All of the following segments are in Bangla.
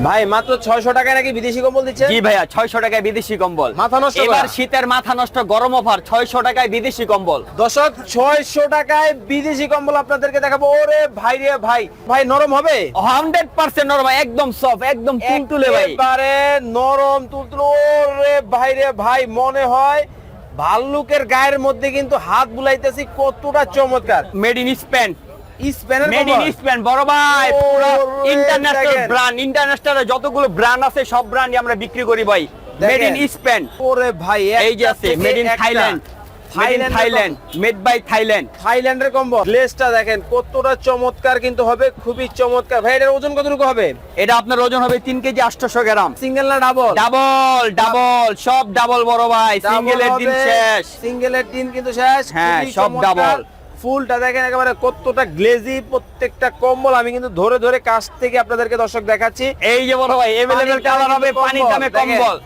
ভাই মাত্র ছয়শো টাকায় নাকি বিদেশি কম্বল দিচ্ছে? জি ভাইয়া ছয়শো টাকায় বিদেশি কম্বল। মাথা নষ্ট এবার শীতের মাথা নষ্ট গরম অফার ছয়শো টাকায় বিদেশি কম্বল। দর্শক ছয়শো টাকায় বিদেশি কম্বল আপনাদেরকে দেখাবো। ওরে ভাই রে ভাই। ভাই নরম হবে? হান্ড্রেড পার্সেন্ট নরম একদম সফট একদম তুলতুলে ভাই। একেবারে নরম তুলতুলে। ওরে ভাই রে ভাই মনে হয় ভাল্লুকের গায়ের মধ্যে কিন্তু হাত বুলাইতেছি কতটা চমৎকার। মেড ইন স্পেন স্পেনের মেড ইন স্পেন বড় ভাই পুরো ইন্টারন্যাশনাল ব্র্যান্ড ইন্টারন্যাশনাল যতগুলো ব্র্যান্ড আছে সব ব্র্যান্ডই আমরা বিক্রি করি ভাই। মেড ইন স্পেন ওরে ভাই এই যে আছে made in Thailand Thailand made by Thailand থাইল্যান্ডের দেখেন কতটা চমৎকার কিন্তু হবে খুবই চমৎকার। ভাই এটার ওজন কতটুকু হবে? এটা আপনার ওজন হবে তিন কেজি আটশো গ্রাম। সিঙ্গেল না ডাবল ডাবল ডাবল সব ডাবল বড় ভাই। সিঙ্গেলের দিন শেষ। সিঙ্গেলের দিন কিন্তু শেষ। হ্যাঁ, সব চমৎকার। ফুলটা দেখেন একেবারে কতটা গ্লেজি প্রত্যেকটা কম্বল। আমি কিন্তু ধরে ধরে কাছ থেকে আপনাদেরকে দর্শক দেখাচ্ছি। এই যে বড় ভাই এভেলেবেল কালার হবে পানির দামে কম্বল।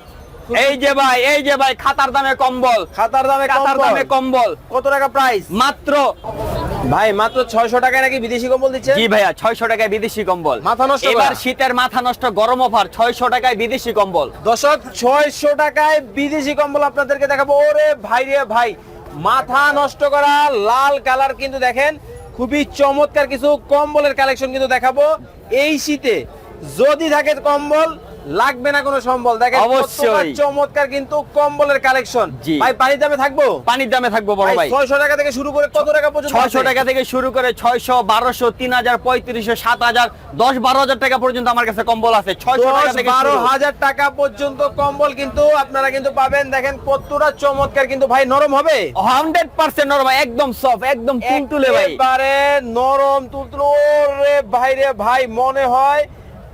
এই যে ভাই এই যে ভাই খাতার দামে কম্বল। খাতার দামে খাতার দামে কম্বল। কত টাকা প্রাইস মাত্র ভাই মাত্র ছয়শো টাকায় নাকি বিদেশি কম্বল দিচ্ছে? জি ভাইয়া ছয়শো টাকায় বিদেশি কম্বল। মাথা নষ্ট এবার শীতের মাথা নষ্ট গরম অফার ছয়শো টাকায় বিদেশি কম্বল। দর্শক ছয়শো টাকায় বিদেশি কম্বল আপনাদেরকে দেখাবো। ওরে ভাই রে ভাই মাথা নষ্ট করা, লাল কালার কিন্তু দেখেন, খুবই চমৎকার কিছু কম্বলের কালেকশন কিন্তু দেখাবো। এই শীতে যদি থাকে কম্বল লাগবে না কোনো সম্বল? দেখেন অবশ্যই। চমৎকার কিন্তু কম্বলের কালেকশন। ভাই পানির দামে থাকব? পানির দামে থাকব বড় ভাই ছয়শো টাকা থেকে শুরু করে কত টাকা পর্যন্ত ছয়শো আছে? টাকা থেকে শুরু করে ছয়শো বারোশো তিন হাজার পঁয়ত্রিশশো সাত হাজার দশ বারো হাজার টাকা পর্যন্ত আমার কাছে কম্বল আছে। ছয়শো টাকা থেকে বারো শুরু। হাজার টাকা পর্যন্ত কম্বল কিন্তু আপনারা কিন্তু পাবেন। দেখেন কতটা চমৎকার কিন্তু ভাই নরম হবে? হান্ড্রেড পার্সেন্ট নরম ভাই, একদম সফট একদম তুলতুলে ভাই। একেবারে নরম তুলতুলে। ওরে ভাই রে ভাই মনে হয়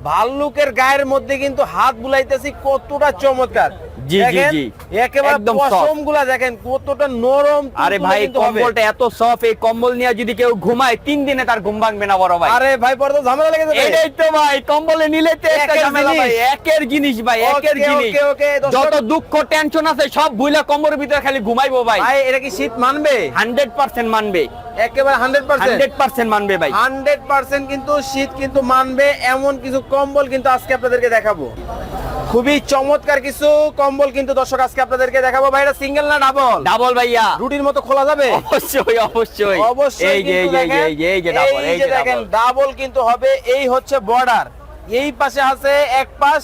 ভাল্লুকের গায়ের মধ্যে কিন্তু হাত বুলাইতেছি কতটা চমৎকার। জি, জি, জি। একেবারে soft। দেখেন কতটা নরম আরে ভাই কম্বলটা এত সফট এই কম্বল নিয়ে যদি কেউ ঘুমায় তিন দিনে তার ঘুম ভাঙবে না বড় ভাই। আরে ভাই তো ঝামেলা লেগে যাবে। এটাই তো ভাই কম্বলে নিলে তো একটা ঝামেলা ভাই একের জিনিস ভাই একের জিনিস। ওকে, ওকে, যত দুঃখ টেনশন আছে সব ভুলে কম্বলের ভিতরে খালি ঘুমাইবো ভাই। ভাই এটা কি শীত মানবে? হান্ড্রেড পার্সেন্ট মানবে। একেবারে হান্ড্রেড পার্সেন্ট। পার্সেন্ট মানবে ভাই। হান্ড্রেড পার্সেন্ট কিন্তু শীত কিন্তু মানবে এমন কিছু কম্বল কিন্তু আজকে আপনাদেরকে দেখাবো। খুবই চমৎকার কিছু কম্বল কিন্তু দর্শক আজকে আপনাদেরকে দেখাবো। ভাই এটা সিঙ্গেল না ডাবল? ডাবল ভাইয়া। রুটির মতো খোলা যাবে? অবশ্যই অবশ্যই। অবশ্যই এই যে এই যে এই যে ডাবল এই যে দেখেন ডাবল। কিন্তু হবে এই হচ্ছে বর্ডার। এই পাশে আছে এক পাশ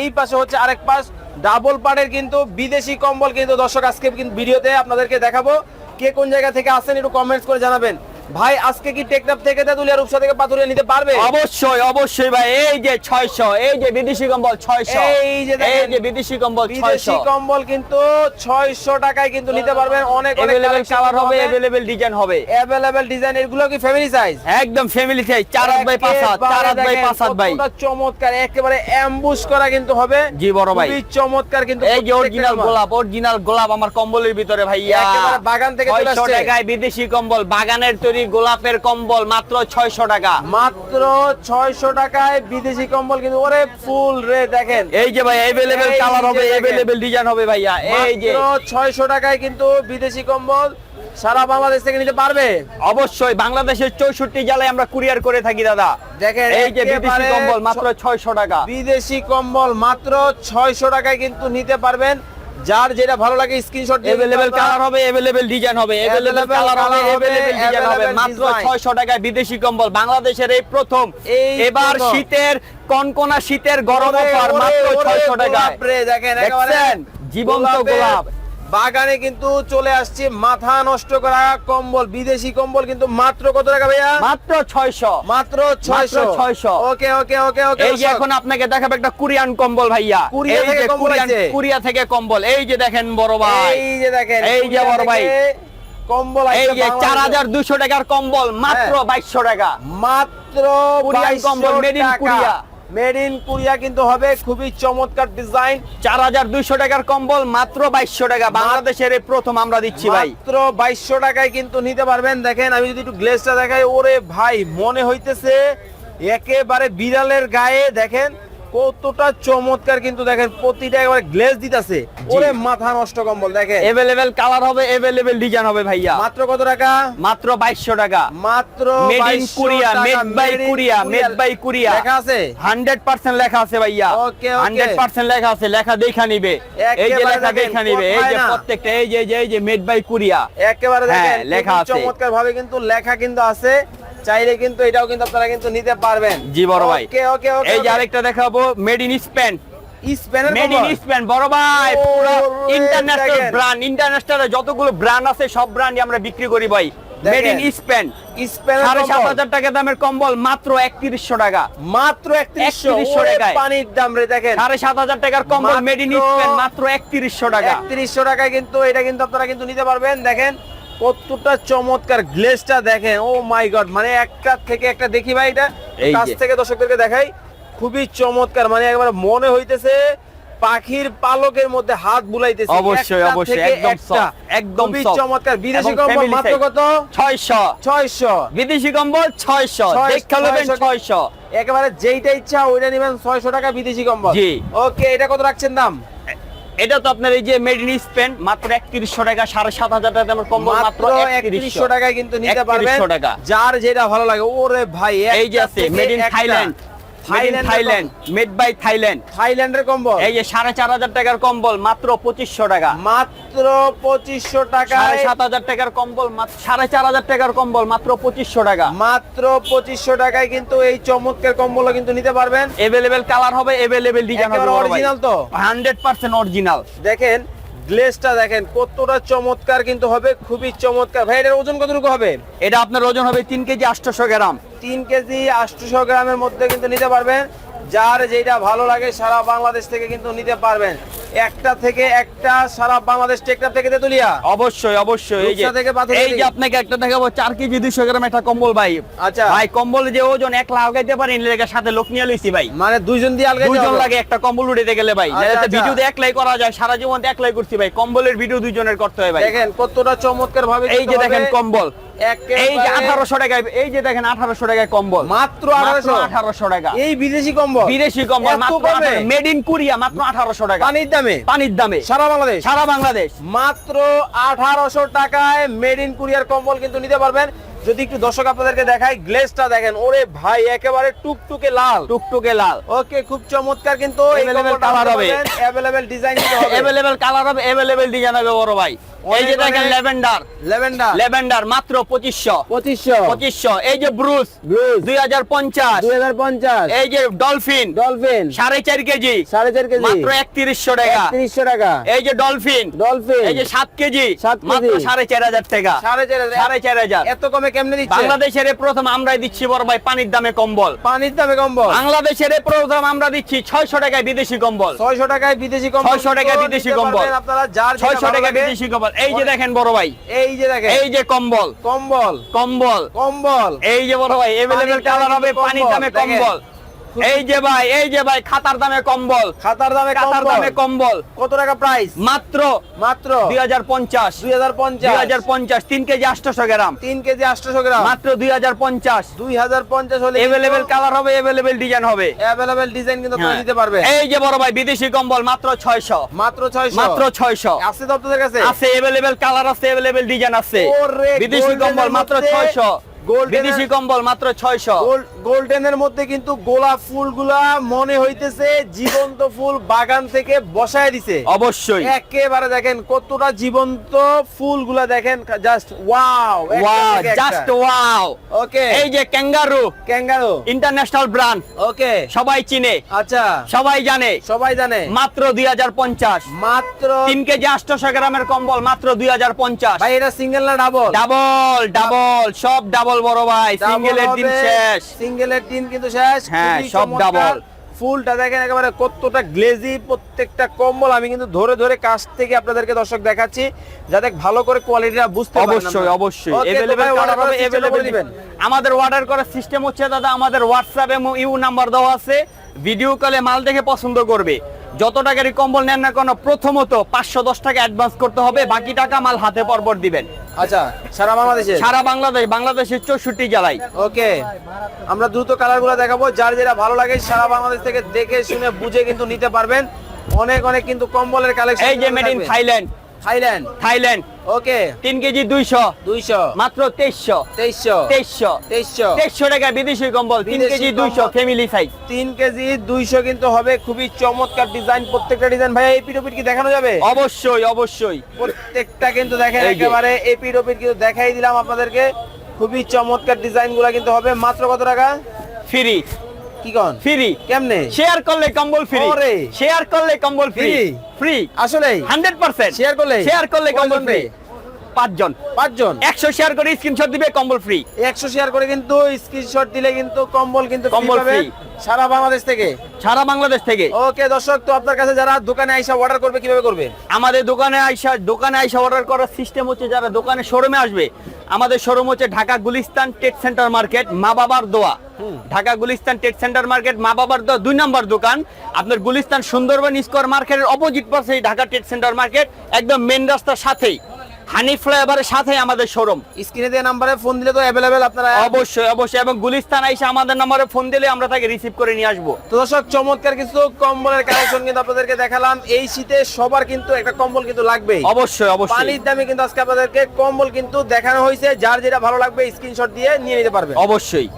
এই পাশে হচ্ছে আরেক পাশ। ডাবল পাড়ের কিন্তু বিদেশি কম্বল কিন্তু দর্শক আজকে কিন্তু ভিডিওতে আপনাদেরকে দেখাবো। কে কোন জায়গা থেকে আসেন একটু কমেন্টস করে জানাবেন। ভাই আজকে কি টেকনাফ থেকে তেতুলিয়া রূপসা থেকে পাথুরিয়া নিতে পারবে? অবশ্যই অবশ্যই ভাই। এই যে ছয়শো এই যে বিদেশি কম্বল ছয়শো এই যে এই যে বিদেশি কম্বল বিদেশি কম্বল কিন্তু ছয়শো টাকায় কিন্তু নিতে পারবেন। অনেক অনেক এভেলেবেল কালার হবে এভেলেবেল ডিজাইন হবে। অ্যাভেলেবেল ডিজাইন এগুলো কি ফ্যামিলি সাইজ একদম ফ্যামিলি চাই চার হাত বাই পাঁচ হাত চার হাত বাই পাঁচ হাত ভাই। চমৎকার একেবারে অ্যাম্বুশ করা কিন্তু হবে। জি বড় ভাই। খুবই চমৎকার কিন্তু এই যে অরিজিনাল গোলাপ অরিজিনাল গোলাপ আমার কম্বলের ভিতরে ভাইয়া। একেবারে বাগান থেকে চলে 600 টাকায় বিদেশি কম্বল বাগানের তৈরি গোলাপের কম্বল মাত্র ছয়শো টাকা। মাত্র ছয়শো টাকায় বিদেশি কম্বল কিন্তু ওরে ফুল রে দেখেন। এই যে ভাই এভেলেবেল কালার হবে এভেলেবেল ডিজাইন হবে ভাইয়া এই যে। ছয়শো টাকায় কিন্তু বিদেশি কম্বল সারা বাংলাদেশ থেকে নিতে পারবে। অবশ্যই বাংলাদেশের চৌষট্টি জেলায় আমরা কুরিয়ার করে থাকি দাদা। দেখেন এই যে বিদেশি কম্বল মাত্র ছয়শো টাকা। বিদেশি কম্বল মাত্র ছয়শো টাকায় কিন্তু নিতে পারবেন। যার যেটা ভালো লাগে স্ক্রিনশট এভেলেবেল কালার হবে এভেলেবেল ডিজাইন হবে এভেলেবেল কালার হবে अवेलेबल ডিজাইন হবে মাত্র design। 600 টাকায় বিদেশি কম্বল। বাংলাদেশের এই প্রথম। এবার শীতের কনকনা শীতের গরম অফার মাত্র 600 টাকায়। দেখেন জীবন্ত গোলাপ। বাগানে কিন্তু চলে আসছে মাথা নষ্ট করা কম্বল বিদেশি কম্বল কিন্তু মাত্র কত টাকা ভাইয়া? মাত্র 600 মাত্র ছয়শো। 600 ওকে ওকে ওকে ওকে এই যে এখন আপনাকে দেখাবো একটা কোরিয়ান কম্বল ভাইয়া। কোরিয়া থেকে কম্বল কোরিয়া থেকে কম্বল। এই যে দেখেন বড় ভাই। এই যে দেখেন এই যে বড় ভাই। কম্বল এই যে বাংলাদেশে। 4200 টাকার কম্বল মাত্র হ্যাঁ। 2200 টাকা। মাত্র কোরিয়ান কম্বল, in Korea. Made in Korea কিন্তু হবে। খুবই চমৎকার ডিজাইন। চার হাজার দুইশো টাকার কম্বল মাত্র বাইশশো টাকা। বাংলাদেশের এই প্রথম আমরা দিচ্ছি ভাই। মাত্র বাইশশো টাকায় কিন্তু নিতে পারবেন। দেখেন আমি যদি একটু গ্লেসটা দেখাই ওরে ভাই মনে হইতেছে একেবারে বিড়ালের গায়ে দেখেন কতটা চমৎকার কিন্তু দেখেন প্রতিটা একবারে গ্লেজ দিতেছে। ওরে মাথা নষ্ট কম্বল দেখেন। এভেলেবেল কালার হবে এভেলেবেল ডিজাইন হবে ভাইয়া। মাত্র কত টাকা? মাত্র বাইশশো টাকা। মাত্র made in Korea made by Korea made by Korea লেখা আছে? হান্ড্রেড পার্সেন্ট লেখা আছে ভাইয়া। okay. হান্ড্রেড পার্সেন্ট লেখা আছে লেখা দেখা নিবে। এই যে লেখা দেখা নিবে এই যে প্রত্যেকটা এই যে এই যে মেড বাই কোরিয়া একেবারে হ্যাঁ, দেখেন লেখা আছে। চমৎকার ভাবে কিন্তু লেখা কিন্তু আছে। চাইলে কিন্তু এটাও কিন্তু আপনারা কিন্তু নিতে পারবেন। জি বড় ভাই। ওকে ওকে ওকে এই যে আরেকটা দেখাবো মেড ইন স্পেন স্পেনের মেড ইন স্পেন বড় ভাই ও, পুরো রে, ইন্টারন্যাশনাল ব্র্যান্ড ইন্টারন্যাশনাল যতগুলো ব্র্যান্ড আছে সব ব্র্যান্ডই আমরা বিক্রি করি ভাই। মেড ইন স্পেন সাড়ে সাত হাজার টাকা দামের কম্বল মাত্র একত্রিশশো টাকা। মাত্র 3100 3100 টাকায়। পানির দাম রে দেখেন। সাড়ে সাত হাজার টাকার কম্বল মেড ইন স্পেন মাত্র একত্রিশশো টাকা। 3100 টাকায় কিন্তু এটা কিন্তু আপনারা কিন্তু নিতে পারবেন দেখেন। কতটা চমৎকার গ্লেজটা দেখেন। ও মাই গড মানে একটা থেকে একটা দেখি ভাই এটা। কাছ থেকে দর্শকদেরকে দেখাই খুবই চমৎকার মানে একবার মনে হইতেছে পাখির পালকের মধ্যে হাত বুলাইতেছে। অবশ্যই, অবশ্যই, একদম একদম চমৎকার। বিদেশি কম্বল মাত্র কত? ছয়শো। ছয়শো। বিদেশি কম্বল ছয়শো। ছয়শ- দেখা নেবেন ছয়শো- ছয়শো। একেবারে যেইটা ইচ্ছা ওইটা নেবেন ছয়শো টাকা বিদেশি কম্বল। জি। ওকে এটা কত রাখছেন দাম? এটা তো আপনার এই যে মেড ইন স্পেন মাত্র একত্রিশশো টাকা সাড়ে সাত হাজার টাকা আমার কম্বল মাত্র একত্রিশশো। টাকায় কিন্তু নিতে পারবেন। 3100 টাকা। যার যেটা ভালো লাগে ওরে ভাই এই যে আছে made in Thailand Thailand made by Thailand থাইল্যান্ডের কম্বল। এই যে সাড়ে চার হাজার টাকার কম্বল মাত্র পঁচিশশো টাকা। মাত্র পঁচিশশো সাত হাজার টাকার কম্বল মাত্র সাড়ে চার হাজার টাকার কম্বল মাত্র পঁচিশশো টাকা। মাত্র পঁচিশশো টাকায় কিন্তু এই চমৎকার কম্বল কিন্তু নিতে পারবেন। এভেলেবেল কালার হবে এভেলেবেল ডিজাইন হবে একেবারে তো? হান্ড্রেড পার্সেন্ট অরিজিনাল দেখেন গ্লেজটা দেখেন কতটা চমৎকার কিন্তু হবে খুবই চমৎকার। ভাই এটার ওজন কতটুকু হবে? এটা আপনার ওজন হবে তিন কেজি আটশোশো গ্রাম। তিন কেজি আটশোশো গ্রামের মধ্যে কিন্তু নিতে পারবেন। যার যেটা ভালো লাগে সারা বাংলাদেশ থেকে কিন্তু নিতে পারবেন। একটা থেকে একটা সারা বাংলাদেশ টেকটাপ থেকে তেতুলিয়া অবশ্যই অবশ্যই এই যে এই যে আপনাকে একটা দেখাবো চার কেজি দুইশো গ্রাম একটা কম্বল ভাই। আচ্ছা। ভাই কম্বল যে ওজন এক লাগাইতে পারেন লেগে সাথে লোক নিয়ে লইছি ভাই। মানে দুইজন দিয়ে আলগা দুইজন লাগে একটা কম্বল উড়িতে গেলে ভাই। আচ্ছা, আচ্ছা। ভিডিও একলাই করা যায় সারা জীবন একলাই করছি ভাই। কম্বলের ভিডিও দুইজনের করতে হয় ভাই। দেখেন কতটা চমৎকার ভাবে এই যে দেখেন কম্বল। এই যে আঠারোশো টাকায় এই যে দেখেন আঠারোশো টাকায় কম্বল। মাত্র আঠারোশো? টাকা। এই বিদেশি কম্বল? বিদেশি কম্বল মাত্র মেড ইন কোরিয়া মাত্র আঠারোশো টাকা। পানির দামে পানির দামে। সারা বাংলাদেশ। সারা বাংলাদেশ। মাত্র আঠারোশো টাকায় মেড ইন কুরিয়ার কম্বল কিন্তু নিতে পারবেন। যদি একটু দর্শক আপনাদেরকে দেখাই গ্লেসটা দেখেন ওরে ভাই একেবারে টুকটুকে লাল। টুকটুকে লাল। ওকে খুব চমৎকার কিন্তু Available কালার হবে। অ্যাভেলেবেল ডিজাইন হবে। এভেলেবেল কালার হবে এভেলেবেল ডিজাইন হবে বড় ভাই। এই যে দেখেন অনেক- ল্যাভেন্ডার। ল্যাভেন্ডার। মাত্র পঁচিশশো। পঁচিশশো। পঁচিশশো। এই যে ব্রুস। দুই হাজার পঞ্চাশ। এই যে ডলফিন। ডলফিন। সাড়ে চার কেজি। সাড়ে চার কেজি। মাত্র একত্রিশশো টাকা। তিরিশশো টাকা। এই যে ডলফিন। ডলফিন। এই যে কেজি। মাত্র সাড়ে চার হাজার টাকা। সাড়ে চার হাজার। সাড়ে চার হাজার। এত কমে কেমনে দিচ্ছে? বাংলাদেশের প্রথম আমরাই দিচ্ছি বড় ভাই পানির দামে কম্বল। পানির দামে কম্বল। বাংলাদেশের প্রথম আমরা দিচ্ছি ছয়শো টাকায় বিদেশি কম্বল। ছয়শো টাকায় বিদেশি কম্বল। 600 টাকায় বিদেশি কম্বল। আপনারা যার যেটা ছয়শো ভালো টাকা লাগে। বিদেশি কম্বল। এই যে দেখেন বড় ভাই। এই যে দেখেন। এই যে কম্বল। কম্বল। কম্বল। কম্বল। এই যে বড় ভাই এভেলেবেল কালার হবে পানির দামে কম্বল। এই যে ভাই এই যে ভাই খাতার দামে কম্বল। খাতার দামে খাতার দামে কম্বল। কত টাকা প্রাইস মাত্র মাত্র? দুই হাজার পঞ্চাশ। দুই হাজার পঞ্চাশ। দুই হাজার পঞ্চাশ তিন কেজি আটশোশো গ্রাম। তিন কেজি আটশোশো গ্রাম। মাত্র দুই হাজার পঞ্চাশ। দুই হাজার পঞ্চাশ হলে এভেলেবেল কালার হবে এভেলেবেল ডিজাইন হবে। অ্যাভেলেবেল ডিজাইন কিন্তু আপনারা হ্যাঁ। দিতে পারবে এই যে বড় ভাই বিদেশি কম্বল মাত্র ছয়শো। মাত্র ছয়শো। মাত্র ছয়শো। আছে তো আপনাদের কাছে? আছে এভেলেবেল কালার আছে এভেলেবেল ডিজাইন আছে। বিদেশি কম্বল মাত্র ছয়শো। বিদেশি কম্বল মাত্র ছয়শো। গোল্ডেনের মধ্যে কিন্তু গোলাপ ফুলগুলা মনে হইতেছে জীবন্ত ফুল বাগান থেকে বসায় দিছে। অবশ্যই। একেবারে দেখেন কতটা জীবন্ত ফুলগুলা দেখেন just wow wow just wow okay এই যে kangaroo. Kangaroo. International brand okay সবাই চিনে। আচ্ছা। সবাই জানে। সবাই জানে। মাত্র দুই হাজার পঞ্চাশ। মাত্র তিন কেজি আটশোশো গ্রামের কম্বল মাত্র দুই হাজার পঞ্চাশ। ভাই এটা সিঙ্গেল না ডাবল ডাবল ডাবল সব ডাবল বড় ভাই সিঙ্গেলের দিন শেষ। সিঙ্গেলের দিন কিন্তু শেষ হ্যাঁ, সব double। ফুলটা দেখেন একেবারে কতটা গ্লেজি প্রত্যেকটা কম্বল আমি কিন্তু ধরে ধরে কাছ থেকে আপনাদেরকে দর্শক দেখাচ্ছি যাতে ভালো করে কোয়ালিটিটা বুঝতে পারেন অবশ্যই অবশ্যই। বলে দিবেন। আমাদের অর্ডার করার সিস্টেম হচ্ছে দাদা আমাদের হোয়াটসঅ্যাপ এবং ইউ নাম্বার দেওয়া আছে। ভিডিও কলে মাল দেখে পছন্দ করবে। যত টাকারই কম্বল নেন না কেন প্রথমত পাঁচশো দশ টাকা অ্যাডভান্স করতে হবে বাকি টাকা মাল হাতে পরপর দিবেন। আচ্ছা সারা বাংলাদেশে? সারা বাংলাদেশ বাংলাদেশের চৌষট্টি জেলায়। ওকে আমরা দ্রুত কালারগুলো দেখাবো যার যেটা ভালো লাগে সারা বাংলাদেশ থেকে দেখে শুনে বুঝে কিন্তু নিতে পারবেন। অনেক অনেক কিন্তু কম্বলের কালেকশন এই যে made in Thailand Thailand. Thailand. Okay. তিন কেজি দুইশো। দুইশো। মাত্র তেইশশো। তেইশশো। তেইশশো। তেইশশো। তেইশশো টাকা বিদেশি কম্বল তিন কেজি দুইশো ফ্যামিলি সাইজ তিন কেজি দুইশো কিন্তু হবে খুবই চমৎকার ডিজাইন প্রত্যেকটা ডিজাইন ভাই এই পিটোপিট কি দেখানো যাবে? অবশ্যই অবশ্যই। প্রত্যেকটা কিন্তু দেখেন। একেবারে এই পিটোপিট কিন্তু দেখাই দিলাম আপনাদেরকে। খুবই চমৎকার ডিজাইনগুলা কিন্তু হবে। মাত্র কত টাকা? ফ্রি কি কন? ফ্রি কেমনে? শেয়ার করলে কম্বল ফ্রি। শেয়ার করলে কম্বল ফ্রি? ফ্রি আসলে হান্ড্রেড পার্সেন্ট শেয়ার করলে? শেয়ার করলে কম্বল ফ্রি? পাঁচজন। পাঁচজন? একশো শেয়ার করে স্ক্রিনশট দিবে কম্বল ফ্রি একশো শেয়ার করে কিন্তু স্ক্রিনশট দিলে কিন্তু কম্বল কিন্তু কম্বল free। সারা বাংলাদেশ থেকে। সারা বাংলাদেশ থেকে। ওকে দর্শক তো আপনার কাছে যারা দোকানে আইসা অর্ডার করবে কীভাবে করবে? আমাদের দোকানে আইসা দোকানে আইসা অর্ডার করার সিস্টেম হচ্ছে যারা দোকানে শোরুমে আসবে আমাদের শোরুম হচ্ছে ঢাকা গুলিস্তান টেট সেন্টার মার্কেট মা বাবার দোয়া। ঢাকা গুলিস্তান টেট সেন্টার মার্কেট মা বাবার দোয়া দুই নম্বর দোকান। আপনার গুলিস্তান সুন্দরবন স্কোয়ার মার্কেটের অপোজিট পাশে ঢাকা টেট সেন্টার মার্কেট একদম মেন রাস্তার সাথেই। হানি ফ্লাইওভারের সাথে আমাদের শোরুম স্ক্রিনে দেওয়া নাম্বারে ফোন দিলে তো অ্যাভেলেবেল আপনারা অবশ্যই অবশ্যই। এবং গুলিস্তান আইসা আমাদের নম্বরে ফোন দিলে আমরা তাকে রিসিভ করে নিয়ে আসব। তো দর্শক চমৎকার কিছু কম্বলের কালেকশন কিন্তু আপনাদেরকে দেখালাম। এই শীতে সবার কিন্তু একটা কম্বল কিন্তু লাগবেই। অবশ্যই অবশ্যই। পানির দামে কিন্তু আজকে আপনাদেরকে কম্বল কিন্তু দেখানো হয়েছে। যার যেটা ভালো লাগবে স্ক্রিনশট দিয়ে নিয়ে নিতে পারবে অবশ্যই।